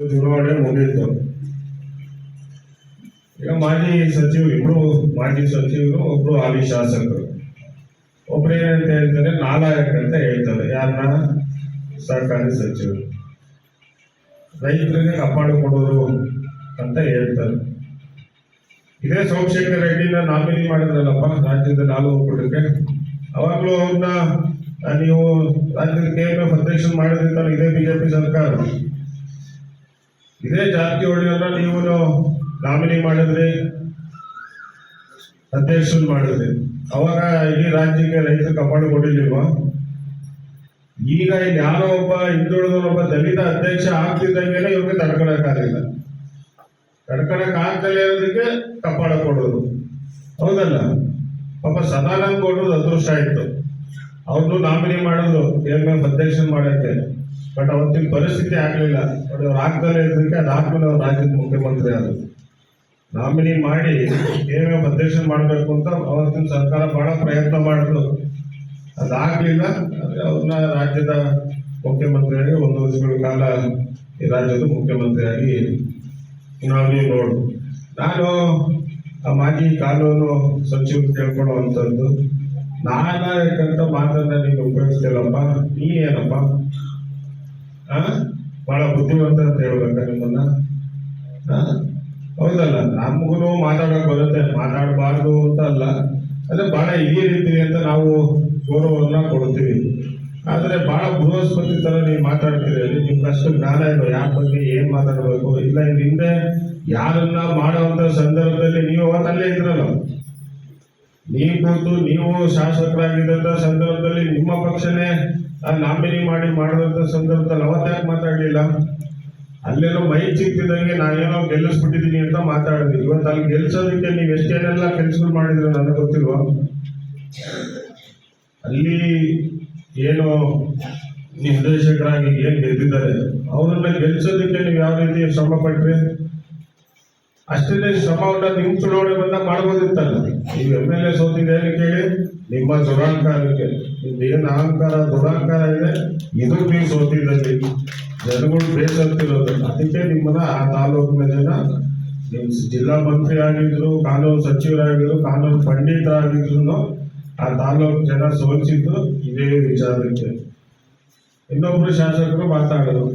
ಚುನಾವಣೆ ಮುಗಿಯಿತು ಈಗ ಮಾಜಿ ಸಚಿವರು ಇಬ್ರು, ಮಾಜಿ ಸಚಿವರು ಒಬ್ರು ಹಾಲಿ ಶಾಸಕರು. ಒಬ್ರು ಏನಂತ ಹೇಳ್ತಾರೆ, ನಾಲಾಯಕ ಅಂತ ಹೇಳ್ತಾರೆ. ಯಾರನ್ನ ಸರ್ಕಾರಿ ಸಚಿವರು. ರೈತರಿಗೆ ಕಾಪಾಡಿಕೊಡೋರು ಅಂತ ಹೇಳ್ತಾರೆ. ಇದೇ ಸೋಮಶೇಖರ್ ರೆಡ್ಡಿನ ನಾಮಿನಿ ಮಾಡಿದ್ರಲ್ಲಪ್ಪ, ರಾಜ್ಯದ ನಾಲ್ಕು ಒಕ್ಕೂಟಕ್ಕೆ. ಅವಾಗಲೂ ಅವ್ರನ್ನ ನೀವು ರಾಜ್ಯದ ಕೆ ಎಂ ಎಫ್ ಅಧ್ಯಕ್ಷ ಮಾಡಿದ್ರೆ ಇದೇ ಬಿಜೆಪಿ ಸರ್ಕಾರ. ಇದೇ ಜಾರಕಿಹೊಳಿಯನ್ನ ನೀವು ನಾಮಿನಿ ಮಾಡಿದ್ರಿ ಅಧ್ಯಕ್ಷರು ಮಾಡಿದ್ರಿ. ಅವಾಗ ಇಡೀ ರಾಜ್ಯಕ್ಕೆ ರೈತರು ಕಾಪಾಡು ಕೊಟ್ಟಿದ್ದೀವ. ಈಗ ಇಲ್ಲಿ ಯಾರೋ ಒಬ್ಬ ಹಿಂದುಳಿದವನೊಬ್ಬ ದಲಿತ ಅಧ್ಯಕ್ಷ ಆಗ್ತಿದ್ದಂಗೆಲ್ಲ ಇವ್ರಿಗೆ ತಡ್ಕೊಳಕಾಗಿಲ್ಲ ತಡ್ಕೊಳಕ್ ಆಗ್ತಲೇ ಇರೋದಕ್ಕೆ ಕಪಾಳ ಕೊಡೋದು. ಹೌದಲ್ಲ? ಪಾಪ ಸದಾನಂದ ಕೊಡೋದು ಅದೃಷ್ಟ ಆಯ್ತು ಅವ್ರನ್ನು ನಾಮಿನಿ ಮಾಡೋದು ಎಫ್ ಅಧ್ಯಕ್ಷನ್ ಮಾಡಕ್ಕೆ. ಬಟ್ ಅವತ್ತಿನ ಪರಿಸ್ಥಿತಿ ಆಗಲಿಲ್ಲ. ಬಟ್ ಅವ್ರು ಆಗ್ದಲೇ ಇದ್ದಕ್ಕೆ ಅವ್ರು ರಾಜ್ಯದ ಮುಖ್ಯಮಂತ್ರಿ ಆದ್ರು ನಾಮಿನಿ ಮಾಡಿ ಏನೇನು ಅಧ್ಯಕ್ಷ ಮಾಡಬೇಕು ಅಂತ ಅವತ್ತಿನ ಸರ್ಕಾರ ಬಹಳ ಪ್ರಯತ್ನ ಮಾಡಿದ್ರು. ಅದಾಗ್ಲಿಲ್ಲ ಅವ್ರನ್ನ ರಾಜ್ಯದ ಮುಖ್ಯಮಂತ್ರಿಯಾಗಿ ಒಂದು ವರ್ಷಗಳ ಕಾಲ ಈ ರಾಜ್ಯದ ಮುಖ್ಯಮಂತ್ರಿಯಾಗಿ ನಾವೇ ನೋಡು ನಾನು ಆ ಮಾಜಿ ಕಾನೂನು ಸಚಿವರು ಕೇಳ್ಕೊಳ್ಳುವಂಥದ್ದು ಯಾಕಂತ ಮಾತನ್ನ ನೀನು ಉಪಯೋಗಿಸ್ತಿಲ್ಲಪ್ಪ ನೀ ಏನಪ್ಪ ಬಹಳ ಬುದ್ಧಿವಂತ ಅಂತ ಹೇಳ್ಬೇಕ ನಿಮ್ಮನ್ನ? ಹೌದಲ್ಲ ನಮಗೂ ಮಾತಾಡಕ್ ಬರುತ್ತೆ, ಮಾತಾಡಬಾರ್ದು ಅಂತ ಅಲ್ಲ. ಅಂದ್ರೆ ಬಹಳ ಹಿರಿಯ ರೀತಿ ಅಂತ ನಾವು ಗೌರವವನ್ನ ಕೊಡ್ತೀವಿ ಆದ್ರೆ ಬಹಳ ಬೃಹಸ್ಪತಿ ತರ ನೀವು ಮಾತಾಡ್ತೀರಿ ನಿಮ್ಗೆ ಅಷ್ಟು ಜ್ಞಾನ ಇಲ್ಲ, ಯಾರ ಬಗ್ಗೆ ಏನ್ ಮಾತಾಡಬೇಕು? ಇಲ್ಲ ಹಿಂದೆ ಯಾರನ್ನ ಮಾಡುವಂತ ಸಂದರ್ಭದಲ್ಲಿ ನೀವು ಅವತ್ತಲ್ಲೇ ಇದ್ರಲ್ಲ. ನೀವು ಕೂತು ನೀವು ಶಾಸಕರಾಗಿದ್ದಂತ ಸಂದರ್ಭದಲ್ಲಿ ನಿಮ್ಮ ಪಕ್ಷನೇ ನಾಮಿನಿ ಮಾಡಿ ಮಾಡಿದಂತ ಸಂದರ್ಭದಲ್ಲಿ ಅವತ್ತಾಗ ಮಾತಾಡಲಿಲ್ಲ. ಅಲ್ಲೇನೋ ಮೈ ಸಿಕ್ತಿದಂಗೆ ನಾನೇನೋ ಗೆಲ್ಲಿಸ್ಬಿಟ್ಟಿದ್ದೀನಿ ಅಂತ ಮಾತಾಡಿದ್ವಿ. ಇವತ್ತು ಅಲ್ಲಿ ಗೆಲ್ಸೋದಕ್ಕೆ ನೀವು ಎಷ್ಟೇನೆಲ್ಲ ಕೆಲಸಗಳು ಮಾಡಿದ್ರು ನನಗೆ ಗೊತ್ತಿಲ್ವಾ? ಅಲ್ಲಿ ಏನು ನಿರ್ದೇಶಕರಾಗಿ ಏನು ಗೆದ್ದಿದ್ದಾರೆ. ಅವರನ್ನ ಗೆಲ್ಸೋದಕ್ಕೆ ನೀವು ಯಾವ ರೀತಿ ಶ್ರಮ ಪಟ್ರಿ ಅಷ್ಟೇ ಶ್ರಮವನ್ನ ನಿಮ್ ಬಂದ ಮಾಡ್ಬೋದಿತ್ತಲ್ಲ? ನೀವು ಎಂ ಎಲ್ ಎ ಸೋತಿದೆ ಕೇಳಿ, ನಿಮ್ಮ ದುರಾಂಕಾರಕ್ಕೆ ನಿಮ್ದು ಏನು ಅಹಂಕಾರ ದುರಾಂಕಾರ ಇದೆ? ಇದು ನೀವು ಸೋತಿದ್ದಲ್ಲಿ. ಜನಗಳು ಬೇಸತ್ತಿರೋದು ಅದಕ್ಕೆ ನಿಮ್ಮನ್ನ ಆ ತಾಲೂಕಿನ ಜನ ನಿಮ್ ಜಿಲ್ಲಾ ಮಂತ್ರಿ ಆಗಿದ್ರು, ಕಾನೂನು ಸಚಿವರಾಗಿದ್ರು, ಕಾನೂನು ಪಂಡಿತರಾಗಿದ್ರು, ಆ ತಾಲೂಕು ಜನ ಸೋಲಿಸಿದ್ದು ಇದೇ ವಿಚಾರಕ್ಕೆ. ಇನ್ನೊಬ್ರು ಶಾಸಕರು ಮಾತಾಡೋದು.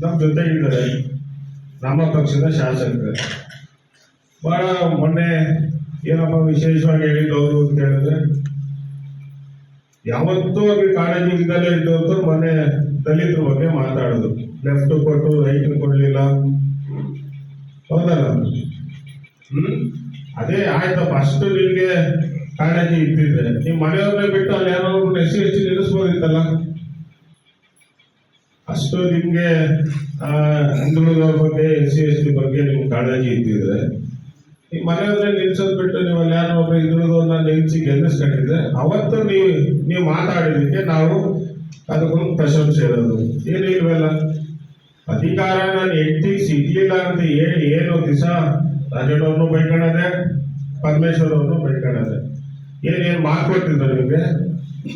ನಮ್ಮ ಜೊತೆಗಿದ್ದಾರೆ. ನಮ್ಮ ಪಕ್ಷದ ಶಾಸಕರು. ಬಹಳ ಮೊನ್ನೆ ಏನಪ್ಪ ವಿಶೇಷವಾಗಿ ಹೇಳಿದವರು ಅಂತ ಹೇಳಿದ್ರೆ, ಯಾವತ್ತೂ ಅವ್ರಿಗೆ ಕಾಳಜಿ ಇದ್ದಲ್ಲೇ ಇದ್ದವರು ಮೊನ್ನೆ ದಲಿತರ ಬಗ್ಗೆ ಮಾತಾಡೋದು. ಲೆಫ್ಟ್ ಕೊಟ್ಟು ರೈಟ್ ಕೊಡ್ಲಿಲ್ಲ. ಹೌದಲ್ಲ? ಹ್ಮ್? ಅದೇ ಆಯ್ತಪ್ಪ, ಅಷ್ಟು ನಿಮ್ಗೆ ಕಾಳಜಿ ಇದ್ದಿದ್ರೆ. ನಿಮ್ ಮನೆಯವ್ರನ್ನ ಬಿಟ್ಟು ಅಲ್ಲಿ ಯಾರೋ ಎಸ್ ಎಸ್ ನಿಲ್ಲಿಸ್ಬೋದಿತ್ತಲ್ಲ? ಅಷ್ಟು ನಿಮ್ಗೆ ಹಿಂದುಳಿದವ್ರ ಬಗ್ಗೆ, ಎಸ್ ಸಿ, ಎಸ್ ಟಿ ಬಗ್ಗೆ ನಿಮ್ಗೆ ಕಾಳಜಿ ಇದ್ದಿದ್ರೆ ಈ ಮನೆಯವ್ರನ್ನ ನಿಲ್ಸೋದ್ ಬಿಟ್ಟು ನೀವು ಅಲ್ಲಿ ಯಾರೋ ಒಬ್ಬ ನಾನು ನಿಲ್ಸಿ ಗೆಲ್ಲಿಸ್ಕೊಂಡಿದ್ರೆ ಅವತ್ತು ನೀವು ನೀವು ಮಾತಾಡಿದಕ್ಕೆ ನಾವು ಅದಕ್ಕೊಂದು ಪ್ರಶಂಸೆ ಇರೋದು. ಏನು ಇಲ್ವಲ್ಲ ಅಧಿಕಾರ ನಾನು ಹೆಂಡತಿಗೆ ಸಿಗ್ಲಿಲ್ಲ ಅಂತ ಹೇಳಿ ಏನು ದಿವಸ ರಾಜಣ್ಣವ್ರನ್ನು ಬೈಕೊಳ್ಳೋದೆ ಪರಮೇಶ್ವರ್ ಅವ್ರನ್ನು ಬೈಕೊಳ್ಳೋದೆ ಏನೇನು ಮಾತು ನಿಮಗೆ?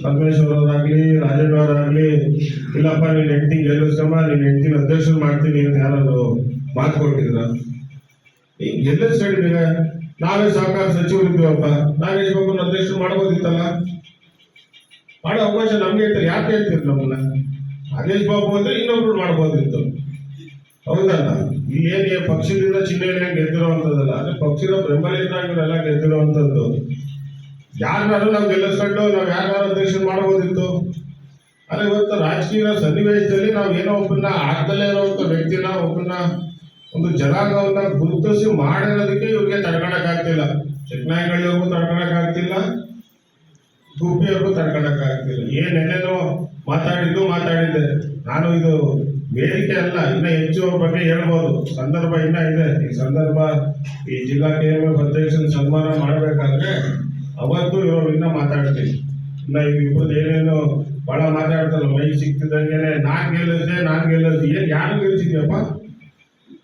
ಪರಮೇಶ್ವರ್ ಅವರಾಗ್ಲಿ ರಾಜಣ್ಣವರಾಗ್ಲಿ, ಇಲ್ಲಪ್ಪ ನೀನು ಹೆಂಡತಿ ಗೆಲ್ಲಿಸ್ಕಮ್ಮ, ನೀನು ಹೆಂಡತಿನ ಅಧ್ಯಕ್ಷರು ಮಾಡ್ತೀನಿ ಅಂತ ಯಾರಾದ್ರು ಮಾತು ಕೊಟ್ಟಿದ್ರ? ಎಲ್ಲ ಹೇಳಿದ್ರೆ ನಾವೇ ಸಹಕಾರ ಸಚಿವರಿದ್ದೀವಪ್ಪ ನಾವೇ ಬಾಬುನ ಅಧ್ಯಕ್ಷ ಮಾಡ್ಬೋದಿತ್ತಲ್ಲ? ಮಾಡೋ ಅವಕಾಶ ನಮ್ಗೆ ಇತ್ತು. ಯಾಕೆ ಹೇಳ್ತೀರಿ ನಮ್ಮನ್ನ? ನಾಗೇಶ್ ಬಾಬು ಅಂದ್ರೆ ಇನ್ನೊಬ್ರು ಮಾಡ್ಬೋದಿತ್ತು. ಹೌದಲ್ಲ? ಇಲ್ಲೇನೇ ಪಕ್ಷದಿಂದ ಚಿಹ್ನೆಗಳನ್ನ ಗೆದ್ದಿರುವಂತದ್ದಲ್ಲ ಅಂದ್ರೆ ಪಕ್ಷದ ಗೆದ್ದಿರೋ ಗೆದ್ದಿರುವಂತದ್ದು ಯಾರನ್ನಾರು ನಾವು ಗೆಲ್ಲಿಸ್ಕೊಂಡು ನಾವು ಯಾರು ಅಧ್ಯಕ್ಷ ಮಾಡ್ಬೋದಿತ್ತು? ಅಂದ್ರೆ ಇವತ್ತು ರಾಜಕೀಯ ಸನ್ನಿವೇಶದಲ್ಲಿ ನಾವು ಏನೋ ಒಬ್ಬನ್ನ ಆಗ್ದಲೇ ಇರುವಂತ ವ್ಯಕ್ತಿನ ಒಬ್ಬನ್ನ ಒಂದು ಜನಾಂಗವನ್ನ ಗುರುತಿಸಿ ಮಾಡಿರೋದಕ್ಕೆ ಇವ್ರಿಗೆ ತಡ್ಕೊಳಕ್ ಆಗ್ತಿಲ್ಲ ಚಿಕ್ಕನಾಯಿಗಳಿಗೂ ತಡ್ಕೊಳಕ್ ಆಗ್ತಿಲ್ಲ ಗುಬ್ಬಿಯವ್ರಿಗೂ ತಡ್ಕೊಳಕ್ ಆಗ್ತಿಲ್ಲ ಏನೆಲ್ಲೇನೋ ಮಾತಾಡಿದ್ದು ಮಾತಾಡಿದ್ದೆ. ನಾನು ಇದು ಬೇಡಿಕೆ ಅಲ್ಲ, ಇನ್ನ ಹೆಚ್ಚು ಬಗ್ಗೆ ಹೇಳ್ಬೋದು. ಸಂದರ್ಭ ಇನ್ನ ಇದೆ. ಈ ಸಂದರ್ಭ ಈ ಜಿಲ್ಲಾ ಕೆ ಎಂ ಎಫ್ ಅಧ್ಯಕ್ಷನ ಸನ್ಮಾನ ಮಾಡಬೇಕಾದ್ರೆ ಅವತ್ತು ಇವರು ಇನ್ನ ಮಾತಾಡ್ತೀನಿ. ಇನ್ನ ಇವ್ರದ್ದು ಏನೇನು ಬಹಳ ಮಾತಾಡ್ತಲ್ಲ ಮೈ ಸಿಕ್ತಿದ್ದಂಗೆ ನಾನ್ ಗೆಲ್ಲದೆ ನಾನ್ ಗೆಲ್ಲದೆ ಏನ್ ಯಾರು ಗೆಲ್ಸಿದ್ಯಪ್ಪ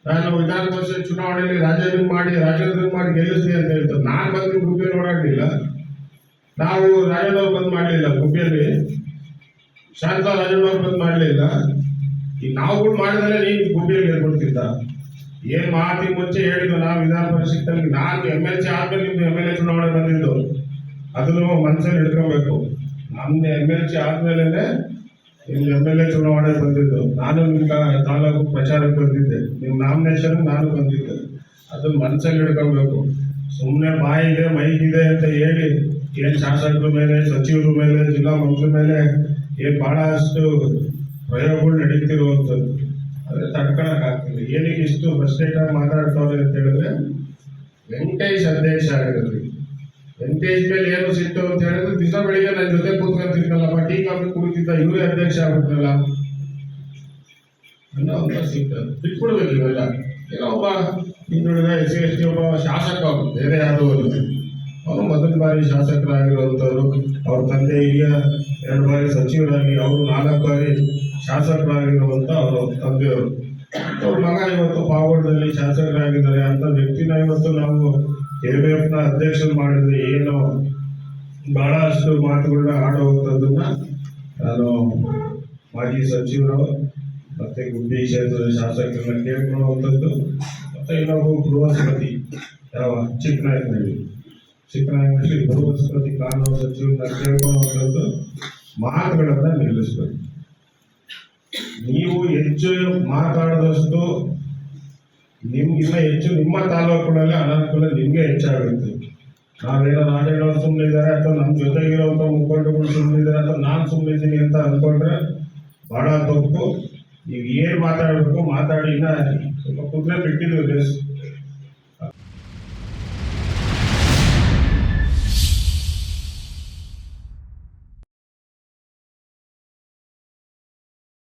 ನಾನು ವಿಧಾನ ಚುನಾವಣೆಯಲ್ಲಿ ರಾಜೇಂದ್ರ ಮಾಡಿ ರಾಜೇಂದ್ರ ಮಾಡಿ ಗೆಲ್ಲಿಸಿ ಅಂತ ಹೇಳ್ತಾರೆ. ನಾನು ಬಂದು ಗುಬ್ಬಿ ಓಡಾಡಲಿಲ್ಲ ನಾವು ರಾಜೇಂದ್ರ ಬಂದ್ ಮಾಡಲಿಲ್ಲ ಗುಬ್ಬಿಯಲ್ಲಿ ಶಾಂತ ರಾಜೇಂದ್ರ ಬಂದ್ ಮಾಡಲಿಲ್ಲ. ಈಗ ನಾವುಗಳು ಮಾಡಿದ್ರೆ ನೀನು ಗುಂಡಿಯಲ್ಲಿ ಹೇಳ್ಕೊಡ್ತಿದ್ದ ಏನ್ ಮಾತಿಗೆ ಮುಂಚೆ ಹೇಳಿದ್ದು ನಾವು ವಿಧಾನ ಪರಿಷತ್ತಲ್ಲಿ ನಾನು ಎಂ ಎಲ್ ಸಿ ಆದ್ಮೇಲೆ ನಿಮ್ದು ಎಂ ಎಲ್ ಎ ಚುನಾವಣೆ ಬಂದಿದ್ದು. ಅದನ್ನು ಮನಸ್ಸಲ್ಲಿ ಹಿಡ್ಕೋಬೇಕು. ನಮ್ದು ಎಂ ಎಲ್ ಸಿ ಆದ್ಮೇಲೆ ಇಲ್ಲಿ ಎಂ ಎಲ್ ಎ ಚುನಾವಣೆ ಬಂದಿದ್ದು. ನಾನು ನಿಮ್ಮ ತಾಲೂಕು ಪ್ರಚಾರಕ್ಕೆ ಬಂದಿದ್ದೆ. ನಿಮ್ಮ ನಾಮಿನೇಷನ್ ನಾನು ಬಂದಿದ್ದೆ. ಅದನ್ನ ಮನಸ್ಸಲ್ಲಿ ಹಿಡ್ಕೊಬೇಕು ಸುಮ್ಮನೆ ಬಾಯಿದೆ ಮೈಗಿದೆ ಅಂತ ಹೇಳಿ, ಏನ್ ಶಾಸಕರ ಮೇಲೆ, ಸಚಿವರ ಮೇಲೆ, ಜಿಲ್ಲಾ ಮಂತ್ರಿ ಮೇಲೆ ಏನ್ ಬಹಳಷ್ಟು ಪ್ರಯೋಗಗಳು ನಡೀತಿರುವಂಥದ್ದು. ಅದೇ ತಡ್ಕೊಳಕ್ ಆಗ್ತಿಲ್ಲ. ಏನಕ್ಕೆ ಇಷ್ಟು ಫ್ರಸ್ಟ್ರೇಟ್ ಆಗಿ ಮಾತಾಡ್ತಾವ್ರೆ ಅಂತ ಹೇಳಿದ್ರೆ, ವೆಂಕಟೇಶ್ ಅಧ್ಯಕ್ಷ ಆಗಿರೋದು ವೆಂಕಟೇಶ್ ಮೇಲೆ ಏನು ಸಿಟ್ಟು ಅಂತ ಹೇಳಿದ್ರೆ ದಿವಸ ಬೆಳಿಗ್ಗೆ ನನ್ನ ಜೊತೆ ಕಾಫಿ ಇವರೇ ಅಧ್ಯಕ್ಷ ಆಗ್ಬಿಟ್ರಲ್ಲ ಅನ್ನೋ ಒಂದು ಸಿಗ್ತದೆ ಬಿಟ್ಬಿಡ್ಬೇಕು ಇವೆಲ್ಲ. ಒಬ್ಬ ಹಿಂದುಳಿದ ಎಸ್ ಸಿ ಎಸ್ ಟಿ ಒಬ್ಬ ಶಾಸಕ ಬೇರೆ ಯಾರು ಅಲ್ಲ. ಅವರು ಮೊದಲ ಬಾರಿ ಶಾಸಕರಾಗಿರುವಂಥವ್ರು. ಅವ್ರ ತಂದೆ ಈಗ ಎರಡು ಬಾರಿ ಸಚಿವರಾಗಿ, ಅವರು ನಾಲ್ಕು ಬಾರಿ ಶಾಸಕರಾಗಿರುವಂಥ ಅವರು ತಂದೆಯವರು. ಅವ್ರ ಮಗ ಇವತ್ತು ಪಾವಗಡದಲ್ಲಿ ಶಾಸಕರಾಗಿದ್ದಾರೆ ಅಂತ ವ್ಯಕ್ತಿನ ಇವತ್ತು ನಾವು ಎ ಬಿ ಎಫ್ನ ಅಧ್ಯಕ್ಷರು ಮಾಡಿದ್ರೆ ಏನು ಬಹಳಷ್ಟು ಮಾತುಗಳನ್ನ ಆಡುವಂಥದ್ದನ್ನ ನಾನು ಮಾಜಿ ಸಚಿವರು ಮತ್ತೆ ಗುಂಡಿ ಕ್ಷೇತ್ರದ ಶಾಸಕರನ್ನ ಕೇಳ್ಕೊಳ್ಳುವಂಥದ್ದು ಮತ್ತೆ ಇನ್ನೊಬ್ಬ ಬೃಹಸ್ಪತಿ ಯಾವ ಚಿಕ್ಕನಾಯಕನಹಳ್ಳಿ. ಚಿಕ್ಕನಾಯಕನಹಳ್ಳಿ ಬೃಹಸ್ಪತಿ ಕಾನೂನು ಸಚಿವರನ್ನ ಕೇಳ್ಕೊಳ್ಳುವಂಥದ್ದು ಮಾತುಗಳನ್ನ ನಿಲ್ಲಿಸ್ಬೇಕು. ನೀವು ಹೆಚ್ಚು ಮಾತಾಡದಷ್ಟು ನಿಮ್ಗಿನ್ನ ಹೆಚ್ಚು ನಿಮ್ಮ ತಾಲೂಕುಗಳಲ್ಲಿ ಅನಾನುಕೂಲ ನಿಮ್ಗೆ ಹೆಚ್ಚಾಗುತ್ತೆ. ನಾವೇನೋ ನಾಟಕಗಳು ಸುಮ್ಮನೆ ಇದ್ದಾರೆ ಅಥವಾ ನಮ್ಮ ಜೊತೆಗಿರುವಂಥ ಮುಖಂಡಗಳು ಸುಮ್ಮನೆ ಇದ್ದಾರೆ ಅಥವಾ ನಾನು ಸುಮ್ಮನೆ ಇದ್ದೀನಿ ಅಂತ ಅನ್ಕೊಂಡ್ರೆ ಭಾಳ ತಪ್ಪು. ನೀವು ಏನು ಮಾತಾಡಬೇಕು ಮಾತಾಡಿ, ಇನ್ನ ಸ್ವಲ್ಪ ಕುದುರೆ ಬಿಟ್ಟಿದ್ವಿ ರೇಸ್